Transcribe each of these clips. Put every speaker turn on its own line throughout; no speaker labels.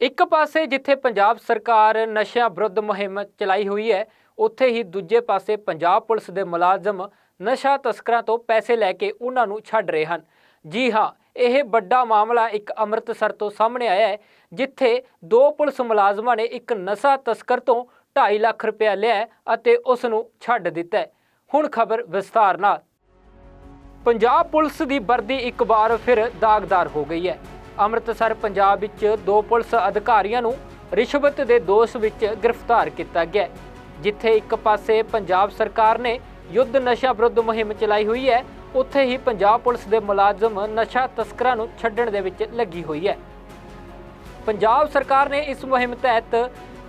ਇੱਕ ਪਾਸੇ ਜਿੱਥੇ ਪੰਜਾਬ ਸਰਕਾਰ ਨਸ਼ਿਆਂ ਵਿਰੁੱਧ ਮੁਹਿੰਮ ਚਲਾਈ ਹੋਈ ਹੈ, ਉੱਥੇ ਹੀ ਦੂਜੇ ਪਾਸੇ ਪੰਜਾਬ ਪੁਲਿਸ ਦੇ ਮੁਲਾਜ਼ਮ ਨਸ਼ਾ ਤਸਕਰਾਂ ਤੋਂ ਪੈਸੇ ਲੈ ਕੇ ਉਹਨਾਂ ਨੂੰ ਛੱਡ ਰਹੇ ਹਨ। ਜੀ ਹਾਂ, ਇਹ ਵੱਡਾ ਮਾਮਲਾ ਇੱਕ ਅੰਮ੍ਰਿਤਸਰ ਤੋਂ ਸਾਹਮਣੇ ਆਇਆ ਹੈ, ਜਿੱਥੇ ਦੋ ਪੁਲਿਸ ਮੁਲਾਜ਼ਮਾਂ ਨੇ ਇੱਕ ਨਸ਼ਾ ਤਸਕਰ ਤੋਂ 2.5 ਲੱਖ ਰੁਪਇਆ ਲਿਆ ਅਤੇ ਉਸ ਨੂੰ ਛੱਡ ਦਿੱਤਾ ਹੁਣ ਖਬਰ ਵਿਸਥਾਰ ਨਾਲ। ਪੰਜਾਬ ਪੁਲਿਸ ਦੀ ਵਰਦੀ ਇੱਕ ਵਾਰ ਫਿਰ ਦਾਗਦਾਰ ਹੋ ਗਈ ਹੈ। ਅੰਮ੍ਰਿਤਸਰ, ਪੰਜਾਬ ਵਿੱਚ ਦੋ ਪੁਲਿਸ ਅਧਿਕਾਰੀਆਂ ਨੂੰ ਰਿਸ਼ਵਤ ਦੇ ਦੋਸ਼ ਵਿੱਚ ਗ੍ਰਿਫਤਾਰ ਕੀਤਾ ਗਿਆ ਜਿੱਥੇ ਇੱਕ ਪਾਸੇ ਪੰਜਾਬ ਸਰਕਾਰ ਨੇ ਯੁੱਧ ਨਸ਼ਾ ਵਿਰੁੱਧ ਮੁਹਿੰਮ ਚਲਾਈ ਹੋਈ ਹੈ, ਉੱਥੇ ਹੀ ਪੰਜਾਬ ਪੁਲਿਸ ਦੇ ਮੁਲਾਜ਼ਮ ਨਸ਼ਾ ਤਸਕਰਾਂ ਨੂੰ ਛੱਡਣ ਦੇ ਵਿੱਚ ਲੱਗੀ ਹੋਈ ਹੈ। ਪੰਜਾਬ ਸਰਕਾਰ ਨੇ ਇਸ ਮੁਹਿੰਮ ਤਹਿਤ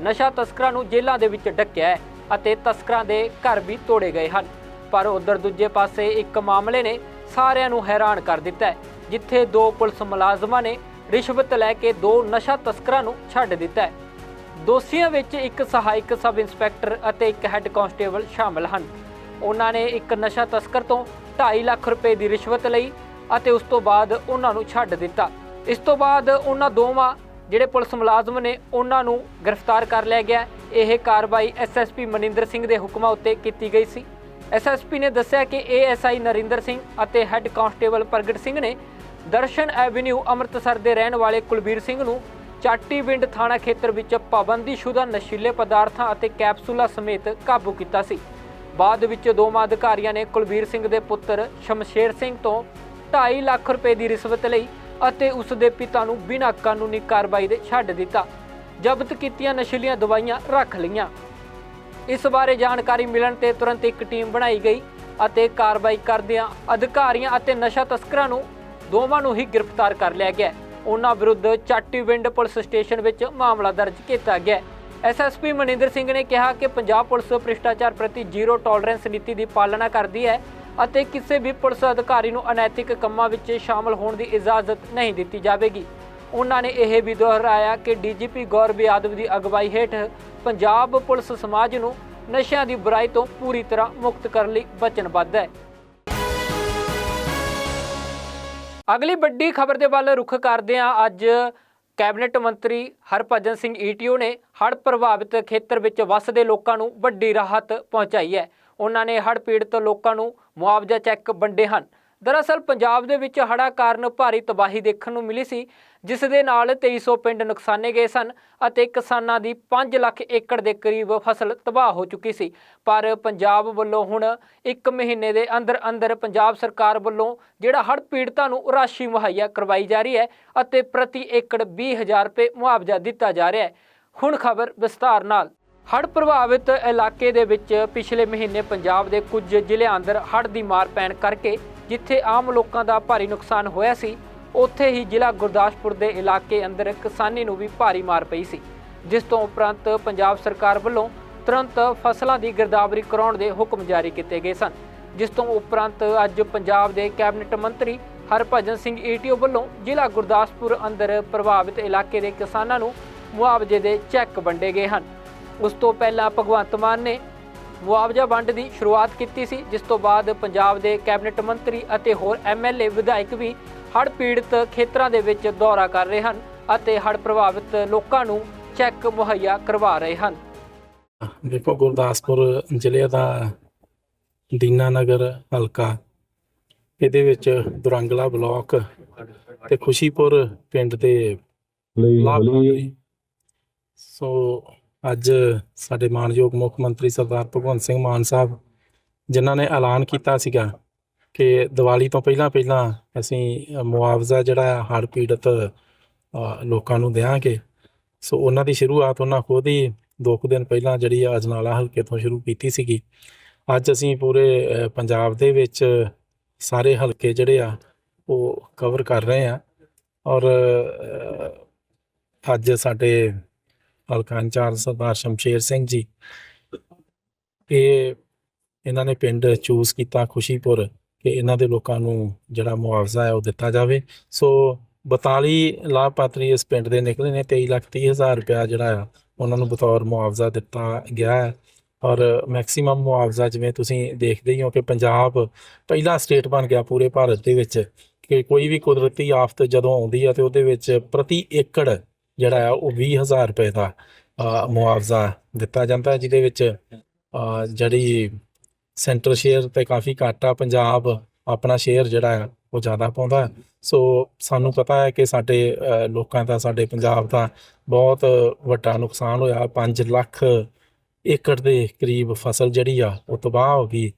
ਨਸ਼ਾ ਤਸਕਰਾਂ ਨੂੰ ਜੇਲ੍ਹਾਂ ਦੇ ਵਿੱਚ ਡੱਕਿਆ ਹੈ ਅਤੇ ਤਸਕਰਾਂ ਦੇ ਘਰ ਵੀ ਤੋੜੇ ਗਏ ਹਨ, ਪਰ ਉਧਰ ਦੂਜੇ ਪਾਸੇ ਇੱਕ ਮਾਮਲੇ ਨੇ ਸਾਰਿਆਂ ਨੂੰ ਹੈਰਾਨ ਕਰ ਦਿੱਤਾ ਹੈ। ਜਿੱਥੇ ਦੋ ਪੁਲਿਸ ਮੁਲਾਜ਼ਮਾਂ ਨੇ ਰਿਸ਼ਵਤ ਲੈ ਕੇ ਦੋ ਨਸ਼ਾ ਤਸਕਰਾਂ ਨੂੰ ਛੱਡ ਦਿੱਤਾ ਹੈ। ਦੋਸ਼ੀਆਂ ਵਿੱਚ ਇੱਕ ਸਹਾਇਕ ਸਬ ਇੰਸਪੈਕਟਰ ਅਤੇ ਇੱਕ ਹੈੱਡ ਕਾਂਸਟੇਬਲ ਸ਼ਾਮਲ ਹਨ। ਉਹਨਾਂ ਨੇ ਇੱਕ ਨਸ਼ਾ ਤਸਕਰ ਤੋਂ 2.5 ਲੱਖ ਰੁਪਏ ਦੀ ਰਿਸ਼ਵਤ ਲਈ ਅਤੇ ਉਸ ਤੋਂ ਬਾਅਦ ਉਹਨਾਂ ਨੂੰ ਛੱਡ ਦਿੱਤਾ। ਇਸ ਤੋਂ ਬਾਅਦ ਉਹਨਾਂ ਦੋਵਾਂ ਜਿਹੜੇ ਪੁਲਿਸ ਮੁਲਾਜ਼ਮ ਨੇ ਉਹਨਾਂ ਨੂੰ ਗ੍ਰਿਫਤਾਰ ਕਰ ਲਿਆ ਗਿਆ। ਇਹ ਕਾਰਵਾਈ ਐਸਐਸਪੀ ਮਨਿੰਦਰ ਸਿੰਘ ਦੇ ਹੁਕਮਾਂ ਉੱਤੇ ਕੀਤੀ ਗਈ ਸੀ। ਐਸਐਸਪੀ ਨੇ ਦੱਸਿਆ ਕਿ ਏਐਸਆਈ ਨਰਿੰਦਰ ਸਿੰਘ ਅਤੇ ਹੈੱਡ ਕਾਂਸਟੇਬਲ ਪ੍ਰਗਟ ਸਿੰਘ ਨੇ ਦਰਸ਼ਨ ਐਵਨਿਊ ਅੰਮ੍ਰਿਤਸਰ ਦੇ ਰਹਿਣ ਵਾਲੇ ਕੁਲਬੀਰ ਸਿੰਘ ਨੂੰ ਚਾਟੀਵਿੰਡ ਥਾਣਾ ਖੇਤਰ ਵਿੱਚ ਪਾਬੰਦੀਸ਼ੁਦਾ ਨਸ਼ੀਲੇ ਪਦਾਰਥਾਂ ਅਤੇ ਕੈਪਸੂਲਾਂ ਸਮੇਤ ਕਾਬੂ ਕੀਤਾ ਸੀ। ਬਾਅਦ ਵਿੱਚ ਦੋਵਾਂ ਅਧਿਕਾਰੀਆਂ ਨੇ ਕੁਲਬੀਰ ਸਿੰਘ ਦੇ ਪੁੱਤਰ ਸ਼ਮਸ਼ੇਰ ਸਿੰਘ ਤੋਂ 2.5 ਲੱਖ ਰੁਪਏ ਦੀ ਰਿਸ਼ਵਤ ਲਈ ਅਤੇ ਉਸ ਦੇ ਪਿਤਾ ਨੂੰ ਬਿਨਾਂ ਕਾਨੂੰਨੀ ਕਾਰਵਾਈ ਦੇ ਛੱਡ ਦਿੱਤਾ। ਜ਼ਬਤ ਕੀਤੀਆਂ ਨਸ਼ੀਲੀਆਂ ਦਵਾਈਆਂ ਰੱਖ ਲਈਆਂ। ਇਸ ਬਾਰੇ ਜਾਣਕਾਰੀ ਮਿਲਣ ਤੇ ਤੁਰੰਤ ਇੱਕ ਟੀਮ ਬਣਾਈ ਗਈ ਅਤੇ ਕਾਰਵਾਈ ਕਰਦਿਆਂ ਅਧਿਕਾਰੀਆਂ ਅਤੇ ਨਸ਼ਾ ਤਸਕਰਾਂ ਨੂੰ ਦੋਵਾਂ ਨੂੰ ਹੀ ਗ੍ਰਿਫਤਾਰ ਕਰ ਲਿਆ ਗਿਆ। ਉਹਨਾਂ ਵਿਰੁੱਧ ਚਾਟੀਵਿੰਡ ਪੁਲਿਸ ਸਟੇਸ਼ਨ ਵਿੱਚ ਮਾਮਲਾ ਦਰਜ ਕੀਤਾ ਗਿਆ। ਹੈ। ਐਸਐਸਪੀ ਮਨਿੰਦਰ ਸਿੰਘ ਨੇ ਕਿਹਾ ਕਿ ਪੰਜਾਬ ਪੁਲਿਸ ਭ੍ਰਿਸ਼ਟਾਚਾਰ ਪ੍ਰਤੀ ਜ਼ੀਰੋ ਟੋਲਰੈਂਸ ਨੀਤੀ ਦੀ ਪਾਲਣਾ ਕਰਦੀ ਹੈ ਅਤੇ ਕਿਸੇ ਵੀ ਪੁਲਿਸ ਅਧਿਕਾਰੀ ਨੂੰ ਅਨੈਤਿਕ ਕੰਮਾਂ ਵਿੱਚ ਸ਼ਾਮਲ ਹੋਣ ਦੀ ਇਜਾਜ਼ਤ ਨਹੀਂ ਦਿੱਤੀ ਜਾਵੇਗੀ। ਉਹਨਾਂ ਨੇ ਇਹ ਵੀ ਦੁਹਰਾਇਆ ਕਿ ਡੀਜੀਪੀ ਗੌਰਵ ਯਾਦਵ ਦੀ ਅਗਵਾਈ ਹੇਠ ਪੰਜਾਬ ਪੁਲਿਸ ਸਮਾਜ ਨੂੰ ਨਸ਼ਿਆਂ ਦੀ ਬੁਰਾਈ ਤੋਂ ਪੂਰੀ ਤਰ੍ਹਾਂ ਮੁਕਤ ਕਰਨ ਲਈ ਵਚਨਬੱਧ ਹੈ। ਅਗਲੀ ਵੱਡੀ ਖਬਰ ਦੇ ਵੱਲ ਰੁਖ ਕਰਦੇ ਹਾਂ। ਅੱਜ ਕੈਬਨਿਟ ਮੰਤਰੀ ਹਰਭਜਨ ਸਿੰਘ ਈਟੀਓ ਨੇ ਹੜ੍ਹ ਪ੍ਰਭਾਵਿਤ ਖੇਤਰ ਵਿੱਚ ਵੱਸਦੇ ਲੋਕਾਂ ਨੂੰ ਵੱਡੀ ਰਾਹਤ ਪਹੁੰਚਾਈ ਹੈ। ਉਹਨਾਂ ਨੇ ਹੜ੍ਹ ਪੀੜਤ ਲੋਕਾਂ ਨੂੰ ਮੁਆਵਜ਼ਾ ਚੈੱਕ ਵੰਡੇ ਹਨ। ਦਰਅਸਲ ਪੰਜਾਬ ਦੇ ਵਿੱਚ ਹੜ੍ਹਾਂ ਕਾਰਨ ਭਾਰੀ ਤਬਾਹੀ ਦੇਖਣ ਨੂੰ ਮਿਲੀ ਸੀ, ਜਿਸ ਦੇ ਨਾਲ 2300 ਪਿੰਡ ਨੁਕਸਾਨੇ ਗਏ ਸਨ ਅਤੇ ਕਿਸਾਨਾਂ ਦੀ 5 ਲੱਖ ਏਕੜ ਦੇ ਕਰੀਬ ਫਸਲ ਤਬਾਹ ਹੋ ਚੁੱਕੀ ਸੀ। ਪਰ ਪੰਜਾਬ ਵੱਲੋਂ ਹੁਣ 1 ਮਹੀਨੇ ਦੇ ਅੰਦਰ ਅੰਦਰ ਪੰਜਾਬ ਸਰਕਾਰ ਵੱਲੋਂ ਜਿਹੜਾ ਹੜ੍ਹ ਪੀੜਤਾਂ ਨੂੰ ਰਾਸ਼ੀ ਮੁਹੱਈਆ ਕਰਵਾਈ ਜਾ ਰਹੀ ਹੈ ਅਤੇ ਪ੍ਰਤੀ ਏਕੜ 20000 ਰੁਪਏ ਮੁਆਵਜ਼ਾ ਦਿੱਤਾ ਜਾ ਰਿਹਾ ਹੈ। ਹੁਣ ਖਬਰ ਵਿਸਤਾਰ ਨਾਲ। ਹੜ੍ਹ ਪ੍ਰਭਾਵਿਤ ਇਲਾਕੇ ਦੇ ਵਿੱਚ ਪਿਛਲੇ ਮਹੀਨੇ ਪੰਜਾਬ ਦੇ ਕੁਝ ਜ਼ਿਲ੍ਹਿਆਂ ਅੰਦਰ ਹੜ੍ਹ ਦੀ ਮਾਰ ਪੈਣ ਕਰਕੇ ਜਿੱਥੇ ਆਮ ਲੋਕਾਂ ਦਾ ਭਾਰੀ ਨੁਕਸਾਨ ਹੋਇਆ ਸੀ, ਉੱਥੇ ਹੀ ਜ਼ਿਲ੍ਹਾ ਗੁਰਦਾਸਪੁਰ ਦੇ ਇਲਾਕੇ ਅੰਦਰ ਕਿਸਾਨੀ ਨੂੰ ਵੀ ਭਾਰੀ ਮਾਰ ਪਈ ਸੀ, ਜਿਸ ਤੋਂ ਉਪਰੰਤ ਪੰਜਾਬ ਸਰਕਾਰ ਵੱਲੋਂ ਤੁਰੰਤ ਫਸਲਾਂ ਦੀ ਗਿਰਦਾਵਰੀ ਕਰਾਉਣ ਦੇ ਹੁਕਮ ਜਾਰੀ ਕੀਤੇ ਗਏ ਸਨ, ਜਿਸ ਤੋਂ ਉਪਰੰਤ ਅੱਜ ਪੰਜਾਬ ਦੇ ਕੈਬਨਿਟ ਮੰਤਰੀ ਹਰਭਜਨ ਸਿੰਘ ਈਟੀਓ ਵੱਲੋਂ ਜ਼ਿਲ੍ਹਾ ਗੁਰਦਾਸਪੁਰ ਅੰਦਰ ਪ੍ਰਭਾਵਿਤ ਇਲਾਕੇ ਦੇ ਕਿਸਾਨਾਂ ਨੂੰ ਮੁਆਵਜ਼ੇ ਦੇ ਚੈੱਕ ਵੰਡੇ ਗਏ ਹਨ। ਉਸ ਤੋਂ ਪਹਿਲਾਂ ਭਗਵੰਤ ਮਾਨ ਨੇ ਮੁਆਵਜ਼ਾ ਵੰਡ ਦੀ ਸ਼ੁਰੂਆਤ ਕੀਤੀ ਸੀ ਜਿਸ ਤੋਂ ਬਾਅਦ ਪੰਜਾਬ ਦੇ ਕੈਬਨਿਟ ਮੰਤਰੀ ਅਤੇ ਹੋਰ ਐਮਐਲਏ ਵਿਧਾਇਕ ਵੀ ਹੜ੍ਹ ਪੀੜਤ ਖੇਤਰਾਂ ਦੇ ਵਿੱਚ ਦੌਰਾ ਕਰ ਰਹੇ ਹਨ ਅਤੇ ਹੜ੍ਹ ਪ੍ਰਭਾਵਿਤ ਲੋਕਾਂ ਨੂੰ ਚੈੱਕ ਮੁਹੱਈਆ ਕਰਵਾ ਰਹੇ ਹਨ।
ਦੇਖੋ ਗੁਰਦਾਸਪੁਰ ਜ਼ਿਲ੍ਹੇ ਦਾ ਦੀਨਾਨਗਰ ਹਲਕਾ ਇਹਦੇ ਵਿੱਚ ਦੁਰੰਗਲਾ ਬਲਾਕ ਤੇ ਖੁਸ਼ੀਪੁਰ ਪਿੰਡ ਦੇ
ਲਈ
ਸੋ ਅੱਜ ਸਾਡੇ ਮਾਨਯੋਗ ਮੁੱਖ ਮੰਤਰੀ ਸਰਦਾਰ ਭਗਵੰਤ ਸਿੰਘ ਮਾਨ ਸਾਹਿਬ, ਜਿਨ੍ਹਾਂ ਨੇ ਐਲਾਨ ਕੀਤਾ ਸੀਗਾ ਕਿ ਦੀਵਾਲੀ ਤੋਂ ਪਹਿਲਾਂ ਪਹਿਲਾਂ ਅਸੀਂ ਮੁਆਵਜ਼ਾ ਜਿਹੜਾ ਹੜ੍ਹ ਪੀੜਤ ਲੋਕਾਂ ਨੂੰ ਦੇਵਾਂਗੇ ਸੋ ਉਹਨਾਂ ਦੀ ਸ਼ੁਰੂਆਤ ਉਹਨਾਂ ਖੁਦ ਹੀ ਦੋ ਕੁ ਦਿਨ ਪਹਿਲਾਂ ਜਿਹੜੀ ਆ ਅਜਨਾਲਾ ਹਲਕੇ ਤੋਂ ਸ਼ੁਰੂ ਕੀਤੀ ਸੀਗੀ। ਅੱਜ ਅਸੀਂ ਪੂਰੇ ਪੰਜਾਬ ਦੇ ਵਿੱਚ ਸਾਰੇ ਹਲਕੇ ਜਿਹੜੇ ਆ, ਉਹ ਕਵਰ ਕਰ ਰਹੇ ਆ। ਔਰ ਅੱਜ ਸਾਡੇ ਹਲਕਾ ਇੰਚਾਰਜ ਸਰਦਾਰ ਸ਼ਮਸ਼ੇਰ ਸਿੰਘ ਜੀ। ਇਹ ਇਹਨਾਂ ਨੇ ਪਿੰਡ ਚੂਜ਼ ਕੀਤਾ ਖੁਸ਼ੀਪੁਰ ਕਿ ਇਹਨਾਂ ਦੇ ਲੋਕਾਂ ਨੂੰ ਜਿਹੜਾ ਮੁਆਵਜ਼ਾ ਹੈ ਉਹ ਦਿੱਤਾ ਜਾਵੇ। ਸੋ 42 ਲਾਭਪਾਤਰੀ ਇਸ ਪਿੰਡ ਦੇ ਨਿਕਲੇ ਨੇ 23 ਲੱਖ 30 ਹਜ਼ਾਰ ਰੁਪਇਆ ਜਿਹੜਾ ਆ, ਉਹਨਾਂ ਨੂੰ ਬਤੌਰ ਮੁਆਵਜ਼ਾ ਦਿੱਤਾ ਗਿਆ ਹੈ। ਔਰ ਮੈਕਸਿਮਮ ਮੁਆਵਜ਼ਾ ਜਿਵੇਂ ਤੁਸੀਂ ਦੇਖਦੇ ਹੀ ਹੋ ਕਿ ਪੰਜਾਬ ਪਹਿਲਾ ਸਟੇਟ ਬਣ ਗਿਆ ਪੂਰੇ ਭਾਰਤ ਦੇ ਵਿੱਚ, ਕਿ ਕੋਈ ਵੀ ਕੁਦਰਤੀ ਆਫਤ ਜਦੋਂ ਆਉਂਦੀ ਹੈ ਤੇ ਉਹਦੇ ਵਿੱਚ ਪ੍ਰਤੀ ਏਕੜ ਜਿਹੜਾ ਆ, ਉਹ 20000 ਰੁਪਏ ਦਾ ਮੁਆਵਜ਼ਾ ਦਿੱਤਾ ਜਾਂਦਾ ਹੈ, ਜਿਹਦੇ ਵਿੱਚ ਜਿਹੜੀ ਸੈਂਟਰ ਸ਼ੇਅਰ ਤੇ ਕਾਫੀ ਘੱਟ ਆ, ਪੰਜਾਬ ਆਪਣਾ ਸ਼ੇਅਰ ਜਿਹੜਾ ਆ, ਉਹ ਜ਼ਿਆਦਾ ਪਾਉਂਦਾ ਸੋ ਸਾਨੂੰ ਪਤਾ ਹੈ ਕਿ ਸਾਡੇ ਲੋਕਾਂ ਦਾ, ਸਾਡੇ ਪੰਜਾਬ ਦਾ ਬਹੁਤ ਵੱਡਾ ਨੁਕਸਾਨ ਹੋਇਆ। 5 ਲੱਖ ਏਕੜ ਦੇ ਕਰੀਬ ਫਸਲ ਜਿਹੜੀ ਆ, ਉਹ ਤਬਾਹ ਹੋ ਗਈ।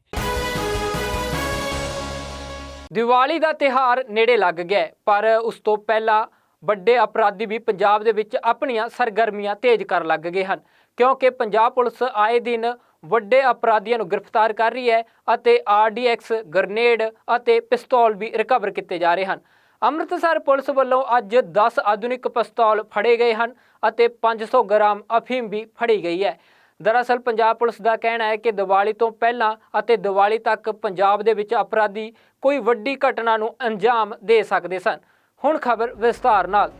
ਦੀਵਾਲੀ ਦਾ ਤਿਹਾਰ ਨੇੜੇ ਲੱਗ ਗਿਆ ਪਰ ਉਸ ਤੋਂ ਪਹਿਲਾਂ ਵੱਡੇ ਅਪਰਾਧੀ ਵੀ ਪੰਜਾਬ ਦੇ ਵਿੱਚ ਆਪਣੀਆਂ ਸਰਗਰਮੀਆਂ ਤੇਜ਼ ਕਰਨ ਲੱਗ ਗਏ ਹਨ, ਕਿਉਂਕਿ ਪੰਜਾਬ ਪੁਲਿਸ ਆਏ ਦਿਨ ਵੱਡੇ ਅਪਰਾਧੀਆਂ ਨੂੰ ਗ੍ਰਿਫਤਾਰ ਕਰ ਰਹੀ ਹੈ ਅਤੇ ਆਰਡੀਐਕਸ ਗ੍ਰਨੇਡ ਅਤੇ ਪਿਸਤੌਲ ਵੀ ਰਿਕਵਰ ਕੀਤੇ ਜਾ ਰਹੇ ਹਨ। ਅੰਮ੍ਰਿਤਸਰ ਪੁਲਿਸ ਵੱਲੋਂ ਅੱਜ 10 ਆਧੁਨਿਕ ਪਿਸਤੌਲ ਫੜੇ ਗਏ ਹਨ ਅਤੇ 500 ਗ੍ਰਾਮ ਅਫੀਮ ਵੀ ਫੜੀ ਗਈ ਹੈ। ਦਰਅਸਲ ਪੰਜਾਬ ਪੁਲਿਸ ਦਾ ਕਹਿਣਾ ਹੈ ਕਿ ਦੀਵਾਲੀ ਤੋਂ ਪਹਿਲਾਂ ਅਤੇ ਦੀਵਾਲੀ ਤੱਕ ਪੰਜਾਬ ਦੇ ਵਿੱਚ ਅਪਰਾਧੀ ਕੋਈ ਵੱਡੀ ਘਟਨਾ ਨੂੰ ਅੰਜਾਮ ਦੇ ਸਕਦੇ ਸਨ। ਹੁਣ ਖਬਰ ਵਿਸਤਾਰ ਨਾਲ।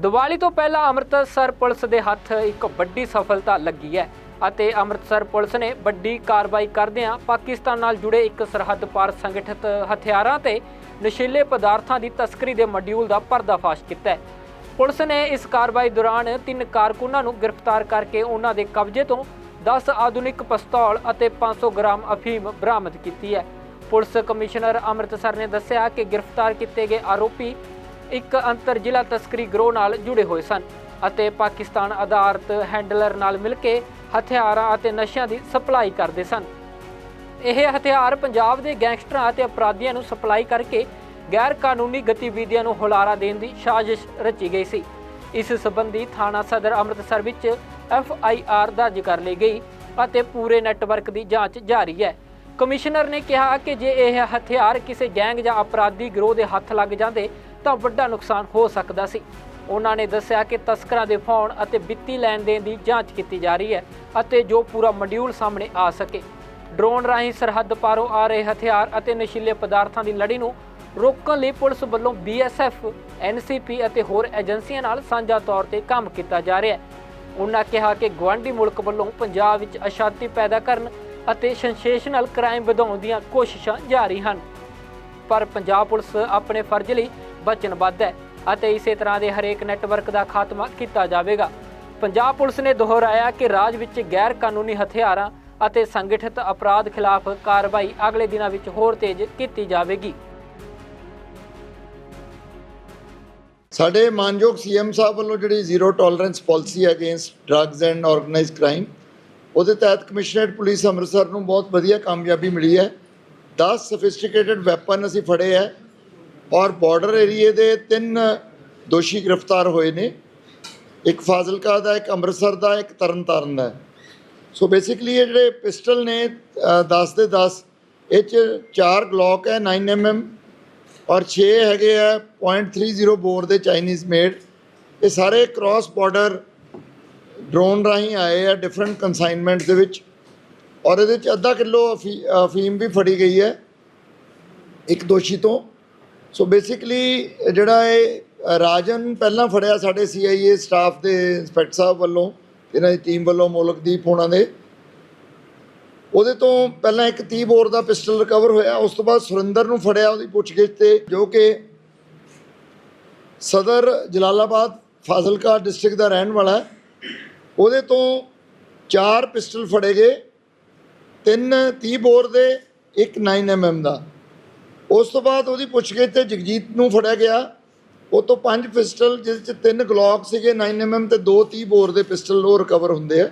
ਦੀਵਾਲੀ ਤੋਂ ਪਹਿਲਾਂ ਅੰਮ੍ਰਿਤਸਰ ਪੁਲਿਸ ਦੇ ਹੱਥ ਇੱਕ ਵੱਡੀ ਸਫਲਤਾ ਲੱਗੀ ਹੈ ਅਤੇ ਅੰਮ੍ਰਿਤਸਰ ਪੁਲਿਸ ਨੇ ਵੱਡੀ ਕਾਰਵਾਈ ਕਰਦਿਆਂ ਪਾਕਿਸਤਾਨ ਨਾਲ ਜੁੜੇ ਇੱਕ ਸਰਹੱਦ ਪਾਰ ਸੰਗਠਿਤ ਹਥਿਆਰਾਂ ਤੇ ਨਸ਼ੀਲੇ ਪਦਾਰਥਾਂ ਦੀ ਤਸਕਰੀ ਦੇ ਮੋਡਿਊਲ ਦਾ ਪਰਦਾਫਾਸ਼ ਕੀਤਾ ਹੈ। ਪੁਲਿਸ ਨੇ ਇਸ ਕਾਰਵਾਈ ਦੌਰਾਨ ਤਿੰਨ ਕਾਰਕੁਨਾਂ ਨੂੰ ਗ੍ਰਿਫਤਾਰ ਕਰਕੇ ਉਹਨਾਂ ਦੇ ਕਬਜ਼ੇ ਤੋਂ 10 ਆਧੁਨਿਕ ਪਿਸਤੌਲ ਅਤੇ 500 ਗ੍ਰਾਮ ਅਫੀਮ ਬਰਾਮਦ ਕੀਤੀ ਹੈ। ਪੁਲਿਸ ਕਮਿਸ਼ਨਰ ਅੰਮ੍ਰਿਤਸਰ ਨੇ ਦੱਸਿਆ ਕਿ ਗ੍ਰਿਫਤਾਰ ਕੀਤੇ ਗਏ ਆਰੋਪੀ ਇੱਕ ਅੰਤਰ ਜ਼ਿਲ੍ਹਾ ਤਸਕਰੀ ਗਰੋਹ ਨਾਲ ਜੁੜੇ ਹੋਏ ਸਨ ਅਤੇ ਪਾਕਿਸਤਾਨ ਆਧਾਰਿਤ ਹੈਂਡਲਰ ਨਾਲ ਮਿਲ ਕੇ ਹਥਿਆਰਾਂ ਅਤੇ ਨਸ਼ਿਆਂ ਦੀ ਸਪਲਾਈ ਕਰਦੇ ਸਨ। ਇਹ ਹਥਿਆਰ ਪੰਜਾਬ ਦੇ ਗੈਂਗਸਟਰਾਂ ਅਤੇ ਅਪਰਾਧੀਆਂ ਨੂੰ ਸਪਲਾਈ ਕਰਕੇ ਗੈਰ ਕਾਨੂੰਨੀ ਗਤੀਵਿਧੀਆਂ ਨੂੰ ਹੁਲਾਰਾ ਦੇਣ ਦੀ ਸਾਜ਼ਿਸ਼ ਰਚੀ ਗਈ ਸੀ। ਇਸ ਸਬੰਧੀ ਥਾਣਾ ਸਦਰ ਅੰਮ੍ਰਿਤਸਰ ਵਿੱਚ ਐਫ ਆਈ ਆਰ ਦਰਜ ਕਰ ਲਈ ਗਈ ਅਤੇ ਪੂਰੇ ਨੈਟਵਰਕ ਦੀ ਜਾਂਚ ਜਾਰੀ ਹੈ। ਕਮਿਸ਼ਨਰ ਨੇ ਕਿਹਾ ਕਿ ਜੇ ਇਹ ਹਥਿਆਰ ਕਿਸੇ ਗੈਂਗ ਜਾਂ ਅਪਰਾਧੀ ਗਰੋਹ ਦੇ ਹੱਥ ਲੱਗ ਜਾਂਦੇ ਤਾਂ ਵੱਡਾ ਨੁਕਸਾਨ ਹੋ ਸਕਦਾ ਸੀ। ਉਹਨਾਂ ਨੇ ਦੱਸਿਆ ਕਿ ਤਸਕਰਾਂ ਦੇ ਫੋਨ ਅਤੇ ਵਿੱਤੀ ਲੈਣ ਦੇਣ ਦੀ ਜਾਂਚ ਕੀਤੀ ਜਾ ਰਹੀ ਹੈ ਅਤੇ ਜੋ ਪੂਰਾ ਮੋਡਿਊਲ ਸਾਹਮਣੇ ਆ ਸਕੇ। ਡਰੋਨ ਰਾਹੀਂ ਸਰਹੱਦ ਪਾਰੋਂ ਆ ਰਹੇ ਹਥਿਆਰ ਅਤੇ ਨਸ਼ੀਲੇ ਪਦਾਰਥਾਂ ਦੀ ਲੜੀ ਨੂੰ ਰੋਕਣ ਲਈ ਪੁਲਿਸ ਵੱਲੋਂ ਬੀਐਸਐਫ ਐਨਸੀਪੀ ਅਤੇ ਹੋਰ ਏਜੰਸੀਆਂ ਨਾਲ ਸਾਂਝਾ ਤੌਰ ਤੇ ਕੰਮ ਕੀਤਾ ਜਾ ਰਿਹਾ ਹੈ। ਉਹਨਾਂ ਕਿਹਾ ਕਿ ਗਵਾਂਢੀ ਮੁਲਕ ਵੱਲੋਂ ਪੰਜਾਬ ਵਿੱਚ ਅਸ਼ਾਂਤੀ ਪੈਦਾ ਕਰਨ ਅਤੇ ਸੈਂਸੇਸ਼ਨਲ ਕ੍ਰਾਈਮ ਵਧਾਉਣ ਦੀਆਂ ਕੋਸ਼ਿਸ਼ਾਂ ਜਾਰੀ ਹਨ। ਪਰ ਪੰਜਾਬ ਪੁਲਿਸ ਆਪਣੇ ਫਰਜ਼ ਲਈ ਵਚਨਬੱਧ ਹੈ ਅਤੇ ਇਸੇ ਤਰ੍ਹਾਂ ਦੇ ਹਰੇਕ ਨੈਟਵਰਕ ਦਾ ਖਾਤਮਾ ਕੀਤਾ ਜਾਵੇਗਾ। ਪੰਜਾਬ ਪੁਲਿਸ ਨੇ ਦੁਹਰਾਇਆ ਕਿ ਰਾਜ ਵਿੱਚ ਗੈਰ ਕਾਨੂੰਨੀ ਹਥਿਆਰਾਂ ਅਤੇ ਸੰਗਠਿਤ ਅਪਰਾਧ ਖਿਲਾਫ ਕਾਰਵਾਈ ਅਗਲੇ ਦਿਨਾਂ ਵਿੱਚ ਹੋਰ ਤੇਜ਼ ਕੀਤੀ ਜਾਵੇਗੀ।
ਸਾਡੇ ਮਾਨਯੋਗ ਸੀਐਮ ਸਾਹਿਬ ਵੱਲੋਂ ਜਿਹੜੀ zero tolerance policy against drugs and organised crime, ਉਹਦੇ ਤਹਿਤ ਕਮਿਸ਼ਨਰੇਟ ਪੁਲਿਸ ਅੰਮ੍ਰਿਤਸਰ ਨੂੰ ਬਹੁਤ ਵਧੀਆ ਕਾਮਯਾਬੀ ਮਿਲੀ ਹੈ। 10 ਸਫਿਸਟੀਕੇਟਡ ਵੈਪਨ ਅਸੀਂ ਫੜੇ ਹੈ। ਔਰ ਬਾਰਡਰ ਏਰੀਏ ਦੇ ਤਿੰਨ ਦੋਸ਼ੀ ਗ੍ਰਿਫਤਾਰ ਹੋਏ ਨੇ। ਇੱਕ ਫਾਜ਼ਿਲਕਾ ਦਾ ਇੱਕ ਅੰਮ੍ਰਿਤਸਰ ਦਾ ਇੱਕ ਤਰਨਤਾਰਨ ਦਾ। ਸੋ ਬੇਸਿਕਲੀ ਇਹ ਜਿਹੜੇ ਪਿਸਟਲ ਨੇ ਅ, 10 ਦੇ 10 ਇਹ ਚ ਚਾਰ ਗਲੌਕ ਹੈ 9 mm ਔਰ 6 ਹੈਗੇ ਆ .30 ਬੋਰ ਦੇ ਚਾਈਨੀਜ਼ ਮੇਡ ਇਹ ਸਾਰੇ ਕ੍ਰਾਸ ਬਾਰਡਰ ਡਰੋਨ ਰਾਹੀਂ ਆਏ ਆ ਡਿਫਰੈਂਟ ਕਨਸਾਈਨਮੈਂਟ ਦੇ ਵਿੱਚ। ਔਰ ਇਹਦੇ ਚ ਅੱਧਾ ਕਿਲੋ ਅਫੀਮ ਵੀ ਫੜੀ ਗਈ ਹੈ ਇੱਕ ਦੋਸ਼ੀ ਤੋਂ। ਸੋ ਬੇਸਿਕਲੀ ਜਿਹੜਾ ਇਹ ਰਾਜਨ ਪਹਿਲਾਂ ਫੜਿਆ ਸਾਡੇ ਸੀਆਈਏ ਸਟਾਫ ਦੇ ਇੰਸਪੈਕਟਰ ਸਾਹਿਬ ਵੱਲੋਂ, ਇਹਨਾਂ ਦੀ ਟੀਮ ਵੱਲੋਂ ਮੋਲਕਦੀਪ ਹੋਣਾ ਦੇ। ਉਹਦੇ ਤੋਂ ਪਹਿਲਾਂ ਇੱਕ 30 ਬੋਰ ਦਾ ਪਿਸਟਲ ਰਿਕਵਰ ਹੋਇਆ, ਉਸ ਤੋਂ ਬਾਅਦ ਸੁਰਿੰਦਰ ਨੂੰ ਫੜਿਆ ਉਹਦੀ ਪੁੱਛਗਿੱਛ ਤੇ, ਜੋ ਕਿ ਸਦਰ ਜਲਾਲਾਬਾਦ ਫਾਜ਼ਿਲਕਾ ਡਿਸਟ੍ਰਿਕਟ ਦਾ ਰਹਿਣ ਵਾਲਾ ਹੈ। ਉਹਦੇ ਤੋਂ ਚਾਰ ਪਿਸਟਲ ਫੜੇ ਗਏ, ਤਿੰਨ 30 ਬੋਰ ਦੇ, ਇੱਕ 9 mm ਦਾ। ਉਸ ਤੋਂ ਬਾਅਦ ਉਹਦੀ ਪੁੱਛਗਿੱਛ ਤੇ ਜਗਜੀਤ ਨੂੰ ਫੜਿਆ ਗਿਆ। ਉਹ ਤੋਂ ਪੰਜ ਪਿਸਟਲ ਜਿਸ ਚ ਤਿੰਨ ਗਲੌਕ ਸੀਗੇ 9 mm ਤੇ ਦੋ 30 ਬੋਰ ਦੇ ਪਿਸਟਲ ਉਹ ਰਿਕਵਰ ਹੁੰਦੇ ਆ।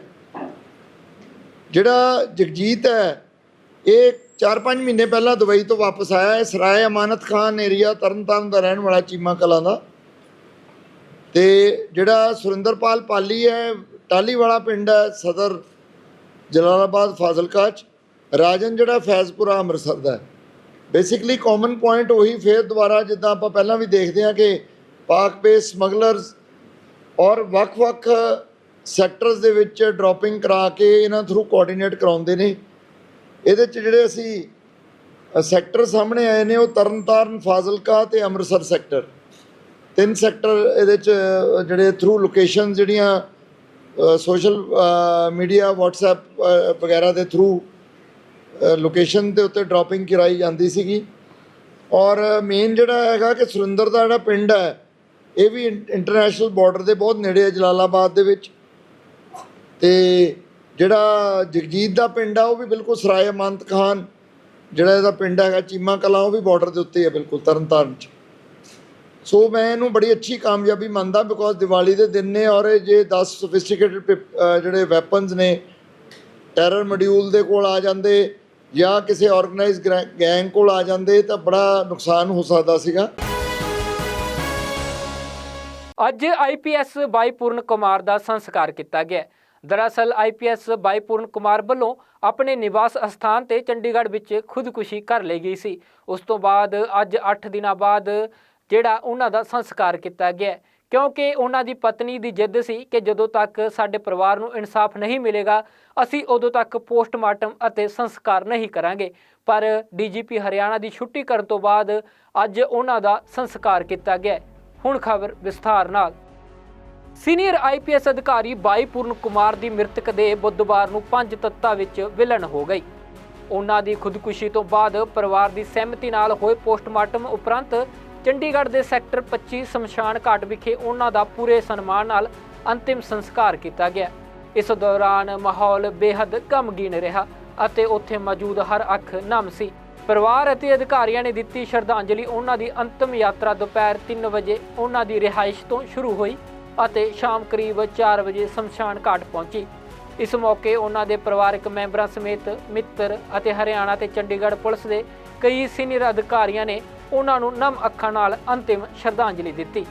ਜਿਹੜਾ ਜਗਜੀਤ ਹੈ, ਇਹ 4-5 ਮਹੀਨੇ ਪਹਿਲਾਂ ਦੁਬਈ ਤੋਂ ਵਾਪਸ ਆਇਆ। ਹੈ ਸਰਾਏ ਅਮਾਨਤ ਖਾਨ ਏਰੀਆ ਤਰਨਤਾਰਨ ਦਾ ਰਹਿਣ ਵਾਲਾ ਚੀਮਾ ਕਲਾਂ ਦਾ। ਤੇ ਜਿਹੜਾ ਸੁਰਿੰਦਰਪਾਲ ਪਾਲੀ ਹੈ ਟਾਲੀ ਵਾਲਾ ਪਿੰਡ ਹੈ, ਸਦਰ ਜਲਾਲਾਬਾਦ ਫਾਜ਼ਿਲਕਾ ਚ। ਰਾਜਨ ਜਿਹੜਾ ਫੈਜ਼ਪੁਰਾ ਅੰਮ੍ਰਿਤਸਰ ਦਾ ਹੈ। ਬੇਸਿਕਲੀ ਕਾਮਨ ਪੁਆਇੰਟ ਉਹੀ ਫੇਰ ਦੁਬਾਰਾ ਜਿੱਦਾਂ ਆਪਾਂ ਪਹਿਲਾਂ ਵੀ ਦੇਖਦੇ ਹਾਂ ਕਿ ਪਾਕ ਬੇਸ ਸਮਗਲਰਸ ਔਰ ਵੱਖ-ਵੱਖ ਸੈਕਟਰਸ ਦੇ ਵਿੱਚ ਡ੍ਰੌਪਿੰਗ ਕਰਾ ਕੇ ਇਹਨਾਂ ਥਰੂ ਕੋਆਰਡੀਨੇਟ ਕਰਾਉਂਦੇ ਨੇ। ਇਹਦੇ ਚ ਜਿਹੜੇ ਅਸੀਂ ਸੈਕਟਰ ਸਾਹਮਣੇ ਆਏ ਨੇ ਉਹ ਤਰਨਤਾਰਨ, ਫਾਜ਼ਿਲਕਾ ਤੇ ਅੰਮ੍ਰਿਤਸਰ ਸੈਕਟਰ ਤਿੰਨ ਸੈਕਟਰ ਇਹਦੇ ਚ ਜਿਹੜੇ ਥਰੂ ਲੋਕੇਸ਼ਨ ਜਿਹੜੀਆਂ ਸੋਸ਼ਲ ਮੀਡੀਆ WhatsApp ਵਗੈਰਾ ਦੇ ਥਰੂ ਲੋਕੇਸ਼ਨ ਦੇ ਉੱਤੇ ਡ੍ਰੌਪਿੰਗ ਕਰਾਈ ਜਾਂਦੀ ਸੀਗੀ। ਔਰ ਮੇਨ ਜਿਹੜਾ ਹੈਗਾ ਕਿ ਸੁਰਿੰਦਰ ਦਾ ਜਿਹੜਾ ਪਿੰਡ ਹੈ, ਇਹ ਵੀ ਇੰਟਰਨੈਸ਼ਨਲ ਬਾਰਡਰ ਦੇ ਬਹੁਤ ਨੇੜੇ ਹੈ ਜਲਾਲਾਬਾਦ ਦੇ ਵਿੱਚ। ਤੇ ਜਿਹੜਾ ਜਗਜੀਤ ਦਾ ਪਿੰਡ ਆ, ਉਹ ਵੀ ਬਿਲਕੁਲ ਸਰਾਏ ਅਮੰਤ ਖਾਨ, ਜਿਹੜਾ ਇਹਦਾ ਪਿੰਡ ਹੈਗਾ ਚੀਮਾ ਕਲਾਂ, ਉਹ ਵੀ ਬਾਰਡਰ ਦੇ ਉੱਤੇ ਹੀ ਹੈ ਬਿਲਕੁਲ ਤਰਨਤਾਰਨ ਚ। ਸੋ ਮੈਂ ਇਹਨੂੰ ਬੜੀ ਅੱਛੀ ਕਾਮਯਾਬੀ ਮੰਨਦਾ ਬਿਕੋਜ਼ ਦੀਵਾਲੀ ਦੇ ਦਿਨ ਨੇ ਔਰ ਇਹ ਜੇ 10 ਸੋਫਿਸਟੀਕੇਟਡ ਜਿਹੜੇ ਵੈਪਨਸ ਨੇ ਟੈਰਰ ਮੋਡਿਊਲ ਦੇ ਕੋਲ ਆ ਜਾਂਦੇ ਜਾਂ ਕਿਸੇ ਆਰਗੇਨਾਈਜ਼ ਗੈਂਗ ਕੋਲ ਆ ਜਾਂਦੇ ਤਾਂ ਬੜਾ ਨੁਕਸਾਨ ਹੋ ਸਕਦਾ ਸੀਗਾ।
ਅੱਜ ਆਈਪੀਐਸ ਬਾਈ ਪੂਰਨ ਕੁਮਾਰ ਦਾ ਸੰਸਕਾਰ ਕੀਤਾ ਗਿਆ ਹੈ। ਦਰਅਸਲ ਆਈਪੀਐਸ ਬਾਈ ਪੂਰਨ ਕੁਮਾਰ ਵੱਲੋਂ ਆਪਣੇ ਨਿਵਾਸ ਸਥਾਨ ਤੇ ਚੰਡੀਗੜ੍ਹ ਵਿੱਚ ਖੁਦਕੁਸ਼ੀ ਕਰ ਲਈ ਗਈ ਸੀ। ਉਸ ਤੋਂ ਬਾਅਦ ਅੱਜ 8 ਦਿਨਾਂ ਬਾਅਦ ਜਿਹੜਾ ਉਹਨਾਂ ਦਾ ਸੰਸਕਾਰ ਕੀਤਾ ਗਿਆ ਕਿਉਂਕਿ ਉਹਨਾਂ ਦੀ ਪਤਨੀ ਦੀ ਜਿੱਦ ਸੀ ਕਿ ਜਦੋਂ ਤੱਕ ਸਾਡੇ ਪਰਿਵਾਰ ਨੂੰ ਇਨਸਾਫ ਨਹੀਂ ਮਿਲੇਗਾ, ਅਸੀਂ ਉਦੋਂ ਤੱਕ ਪੋਸਟਮਾਰਟਮ ਅਤੇ ਸੰਸਕਾਰ ਨਹੀਂ ਕਰਾਂਗੇ। ਪਰ ਡੀਜੀਪੀ ਹਰਿਆਣਾ ਦੀ ਛੁੱਟੀ ਕਰਨ ਤੋਂ ਬਾਅਦ ਅੱਜ ਉਹਨਾਂ ਦਾ ਸੰਸਕਾਰ ਕੀਤਾ ਗਿਆ ਹੁਣ ਖਬਰ ਵਿਸਥਾਰ ਨਾਲ। ਸੀਨੀਅਰ ਆਈਪੀਐਸ ਅਧਿਕਾਰੀ ਬਾਈ ਪੂਰਨ ਕੁਮਾਰ ਦੀ ਮ੍ਰਿਤਕ ਦੇ ਬੁੱਧਵਾਰ ਨੂੰ ਪੰਜ ਤੱਤਾਂ ਵਿੱਚ ਵਿਲਣ ਹੋ ਗਈ। ਉਹਨਾਂ ਦੀ ਖੁਦਕੁਸ਼ੀ ਤੋਂ ਬਾਅਦ ਪਰਿਵਾਰ ਦੀ ਸਹਿਮਤੀ ਨਾਲ ਹੋਏ ਪੋਸਟਮਾਰਟਮ ਉਪਰੰਤ ਚੰਡੀਗੜ੍ਹ ਦੇ ਸੈਕਟਰ 25 ਸ਼ਮਸ਼ਾਨ ਘਾਟ ਵਿਖੇ ਉਹਨਾਂ ਦਾ ਪੂਰੇ ਸਨਮਾਨ ਨਾਲ ਅੰਤਿਮ ਸੰਸਕਾਰ ਕੀਤਾ ਗਿਆ। ਇਸ ਦੌਰਾਨ ਮਾਹੌਲ ਬੇहद ਗਮਗੀਨ ਰਿਹਾ ਅਤੇ ਉੱਥੇ ਮੌਜੂਦ ਹਰ ਅੱਖ ਨਮ ਸੀ। ਪਰਿਵਾਰ ਅਤੇ ਅਧਿਕਾਰੀਆਂ ਨੇ ਦਿੱਤੀ ਸ਼ਰਧਾਂਜਲੀ ਉਹਨਾਂ ਦੀ ਅੰਤਮ ਯਾਤਰਾ ਦੁਪਹਿਰ 3 ਵਜੇ ਉਹਨਾਂ ਦੀ ਰਿਹਾਇਸ਼ ਤੋਂ ਸ਼ੁਰੂ ਹੋਈ ਅਤੇ ਸ਼ਾਮ ਕਰੀਬ 4 ਵਜੇ ਸ਼ਮਸ਼ਾਨ ਘਾਟ ਪਹੁੰਚੀ। ਇਸ ਮੌਕੇ ਉਹਨਾਂ ਦੇ ਪਰਿਵਾਰਕ ਮੈਂਬਰਾਂ ਸਮੇਤ ਮਿੱਤਰ ਅਤੇ ਹਰਿਆਣਾ ਤੇ ਚੰਡੀਗੜ੍ਹ ਪੁਲਿਸ ਦੇ ਕਈ ਸੀਨੀਅਰ ਅਧਿਕਾਰੀਆਂ ਨੇ ਉਹਨਾਂ ਨੂੰ ਨਮ ਅੱਖਾਂ ਨਾਲ ਅੰਤਿਮ ਸ਼ਰਧਾਂਜਲੀ ਦਿੱਤੀ।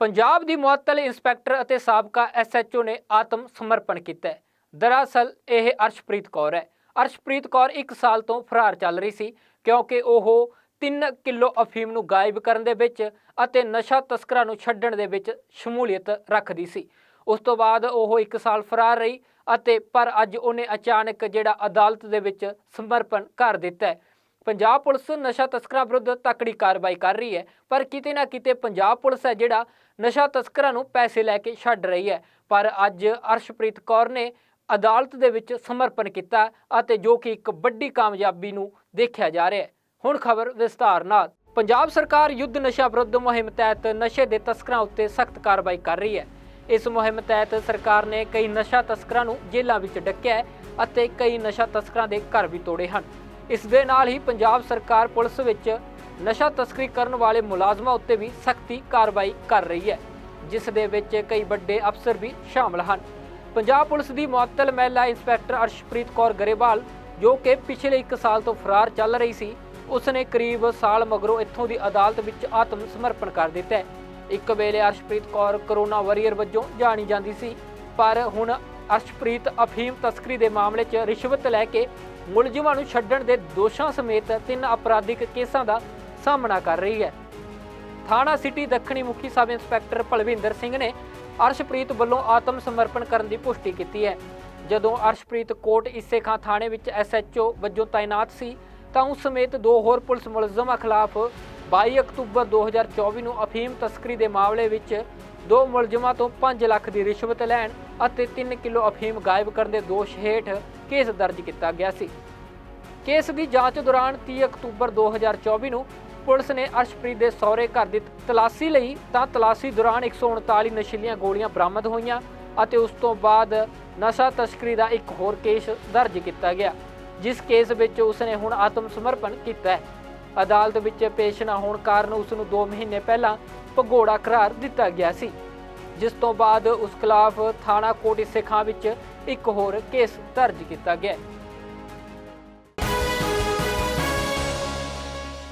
ਪੰਜਾਬ ਦੀ ਮੁਅੱਤਲ ਇੰਸਪੈਕਟਰ ਅਤੇ ਸਾਬਕਾ ਐਸਐਚਓ ਨੇ ਆਤਮ ਸਮਰਪਣ ਕੀਤਾ ਹੈ। ਦਰਅਸਲ, ਇਹ ਅਰਸ਼ਪ੍ਰੀਤ ਕੌਰ ਹੈ। ਅਰਸ਼ਪ੍ਰੀਤ ਕੌਰ 1 ਸਾਲ ਤੋਂ ਫਰਾਰ ਚੱਲ ਰਹੀ ਸੀ ਕਿਉਂਕਿ ਉਹ 3 ਕਿਲੋ ਅਫੀਮ ਨੂੰ ਗਾਇਬ ਕਰਨ ਦੇ ਵਿੱਚ ਅਤੇ ਨਸ਼ਾ ਤਸਕਰਾਂ ਨੂੰ ਛੱਡਣ ਦੇ ਵਿੱਚ ਸ਼ਮੂਲੀਅਤ ਰੱਖਦੀ ਸੀ। ਉਸ ਤੋਂ ਬਾਅਦ ਉਹ 1 ਸਾਲ ਫਰਾਰ ਰਹੀ ਅਤੇ ਪਰ ਅੱਜ ਉਹਨੇ ਅਚਾਨਕ ਜਿਹੜਾ ਅਦਾਲਤ ਦੇ ਵਿੱਚ ਸਮਰਪਣ ਕਰ ਦਿੱਤਾ ਹੈ। ਪੰਜਾਬ ਪੁਲਿਸ ਨਸ਼ਾ ਤਸਕਰਾਂ ਵਿਰੁੱਧ ਤਕੜੀ ਕਾਰਵਾਈ ਕਰ ਰਹੀ ਹੈ, ਪਰ ਕਿਤੇ ਨਾ ਕਿਤੇ ਪੰਜਾਬ ਪੁਲਿਸ ਹੈ ਜਿਹੜਾ ਨਸ਼ਾ ਤਸਕਰਾਂ ਨੂੰ ਪੈਸੇ ਲੈ ਕੇ ਛੱਡ ਰਹੀ ਹੈ। ਪਰ ਅੱਜ ਅਰਸ਼ਪ੍ਰੀਤ ਕੌਰ ਨੇ ਅਦਾਲਤ ਦੇ ਵਿੱਚ ਸਮਰਪਣ ਕੀਤਾ ਅਤੇ ਜੋ ਕਿ ਇੱਕ ਵੱਡੀ ਕਾਮਯਾਬੀ ਨੂੰ ਦੇਖਿਆ ਜਾ ਰਿਹਾ ਹੈ। ਹੁਣ ਖਬਰ ਵਿਸਤਾਰ ਨਾਲ। ਪੰਜਾਬ ਸਰਕਾਰ ਯੁੱਧ ਨਸ਼ਾ ਵਿਰੁੱਧ ਮੁਹਿੰਮ ਤਹਿਤ ਨਸ਼ੇ ਦੇ ਤਸਕਰਾਂ ਉੱਤੇ ਸਖਤ ਕਾਰਵਾਈ ਕਰ ਰਹੀ ਹੈ। ਇਸ ਮੁਹਿੰਮ ਤਹਿਤ ਸਰਕਾਰ ਨੇ ਕਈ ਨਸ਼ਾ ਤਸਕਰਾਂ ਨੂੰ ਜੇਲ੍ਹਾਂ ਵਿੱਚ ਡੱਕਿਆ ਅਤੇ ਕਈ ਨਸ਼ਾ ਤਸਕਰਾਂ ਦੇ ਘਰ ਵੀ ਤੋੜੇ ਹਨ। ਇਸ ਦੇ ਨਾਲ ਹੀ ਪੰਜਾਬ ਸਰਕਾਰ ਪੁਲਿਸ ਵਿੱਚ ਨਸ਼ਾ ਤਸਕਰੀ ਕਰਨ ਵਾਲੇ ਮੁਲਾਜ਼ਮਾਂ ਉੱਤੇ ਵੀ ਸਖਤੀ ਕਾਰਵਾਈ ਕਰ ਰਹੀ ਹੈ, ਜਿਸ ਦੇ ਵਿੱਚ ਕਈ ਵੱਡੇ ਅਫਸਰ ਵੀ ਸ਼ਾਮਲ ਹਨ। ਪੰਜਾਬ ਪੁਲਿਸ ਦੀ ਮੁਅੱਤਲ ਮਹਿਲਾ ਇੰਸਪੈਕਟਰ ਅਰਸ਼ਪ੍ਰੀਤ ਕੌਰ ਗਰੇਵਾਲ, ਜੋ ਕਿ ਪਿਛਲੇ 1 ਸਾਲ ਤੋਂ ਫਰਾਰ ਚੱਲ ਰਹੀ ਸੀ, ਉਸਨੇ ਕਰੀਬ ਸਾਲ ਮਗਰੋਂ ਇੱਥੋਂ ਦੀ ਅਦਾਲਤ ਵਿੱਚ ਆਤਮ ਸਮਰਪਣ ਕਰ ਦਿੱਤਾ ਹੈ। ਇੱਕ ਵੇਲੇ ਅਰਸ਼ਪ੍ਰੀਤ ਕੌਰ ਕਰੋਨਾ ਵਾਰੀਅਰ ਵਜੋਂ ਜਾਣੀ ਜਾਂਦੀ ਸੀ। ਪਰ ਹੁਣ ਅਰਸ਼ਪ੍ਰੀਤ ਅਫੀਮ ਤਸਕਰੀ ਦੇ ਮਾਮਲੇ 'ਚ ਰਿਸ਼ਵਤ ਲੈ ਕੇ ਮੁਲਜ਼ਮਾਂ ਨੂੰ ਛੱਡਣ ਦੇ ਦੋਸ਼ਾਂ ਸਮੇਤ ਤਿੰਨ ਅਪਰਾਧਿਕ ਕੇਸਾਂ ਦਾ ਸਾਹਮਣਾ ਕਰ ਰਹੀ ਹੈ। ਥਾਣਾ ਸਿਟੀ ਦੱਖਣੀ ਮੁਖੀ ਸਬ ਇੰਸਪੈਕਟਰ ਪਲਵਿੰਦਰ ਸਿੰਘ ਨੇ ਅਰਸ਼ਪ੍ਰੀਤ ਵੱਲੋਂ ਆਤਮ ਸਮਰਪਣ ਕਰਨ ਦੀ ਪੁਸ਼ਟੀ ਕੀਤੀ ਹੈ। ਜਦੋਂ ਅਰਸ਼ਪ੍ਰੀਤ ਕੋਟ ਇਸੇ ਖਾਂ ਥਾਣੇ ਵਿੱਚ ਐਸਐਚਓ ਵਜੋਂ ਤਾਇਨਾਤ ਸੀ, ਤਾਂ ਉਸ ਸਮੇਤ ਦੋ ਹੋਰ ਪੁਲਿਸ ਮੁਲਜ਼ਮਾਂ ਖਿਲਾਫ 22 ਅਕਤੂਬਰ 2024 ਨੂੰ ਅਫੀਮ ਤਸਕਰੀ ਦੇ ਮਾਮਲੇ ਵਿੱਚ ਦੋ ਮੁਲਜ਼ਮਾਂ ਤੋਂ 5 ਲੱਖ ਦੀ ਰਿਸ਼ਵਤ ਲੈਣ ਅਤੇ 3 ਕਿਲੋ ਅਫੀਮ ਗਾਇਬ ਕਰਨ ਦੇ ਦੋਸ਼ ਹੇਠ ਕੇਸ ਦਰਜ ਕੀਤਾ ਗਿਆ ਸੀ। ਕੇਸ ਦੀ ਜਾਂਚ ਦੌਰਾਨ 30 ਅਕਤੂਬਰ 2024 ਨੂੰ ਪੁਲਿਸ ਨੇ ਅਰਸ਼ਪ੍ਰੀਤ ਦੇ ਸਹੁਰੇ ਘਰ ਦੀ ਤਲਾਸ਼ੀ ਲਈ ਤਾਂ ਤਲਾਸ਼ੀ ਦੌਰਾਨ 139 ਨਸ਼ੀਲੀਆਂ ਗੋਲੀਆਂ ਬਰਾਮਦ ਹੋਈਆਂ ਅਤੇ ਉਸ ਤੋਂ ਬਾਅਦ ਨਸ਼ਾ ਤਸਕਰੀ ਦਾ ਇੱਕ ਹੋਰ ਕੇਸ ਦਰਜ ਕੀਤਾ ਗਿਆ, ਜਿਸ ਕੇਸ ਵਿੱਚ ਉਸ ਨੇ ਹੁਣ ਆਤਮ ਸਮਰਪਣ ਕੀਤਾ ਹੈ। ਅਦਾਲਤ ਵਿੱਚ ਪੇਸ਼ ਨਾ ਹੋਣ ਕਾਰਨ ਉਸ ਨੂੰ 2 ਮਹੀਨੇ ਪਹਿਲਾਂ ਭਗੌੜਾ ਕਰਾਰ ਦਿੱਤਾ ਗਿਆ ਸੀ, ਜਿਸ ਤੋਂ ਬਾਅਦ ਉਸ ਖਿਲਾਫ ਥਾਣਾ ਕੋਟ ਇਸੇ ਵਿੱਚ ਇੱਕ ਹੋਰ ਕੇਸ ਦਰਜ ਕੀਤਾ ਗਿਆ।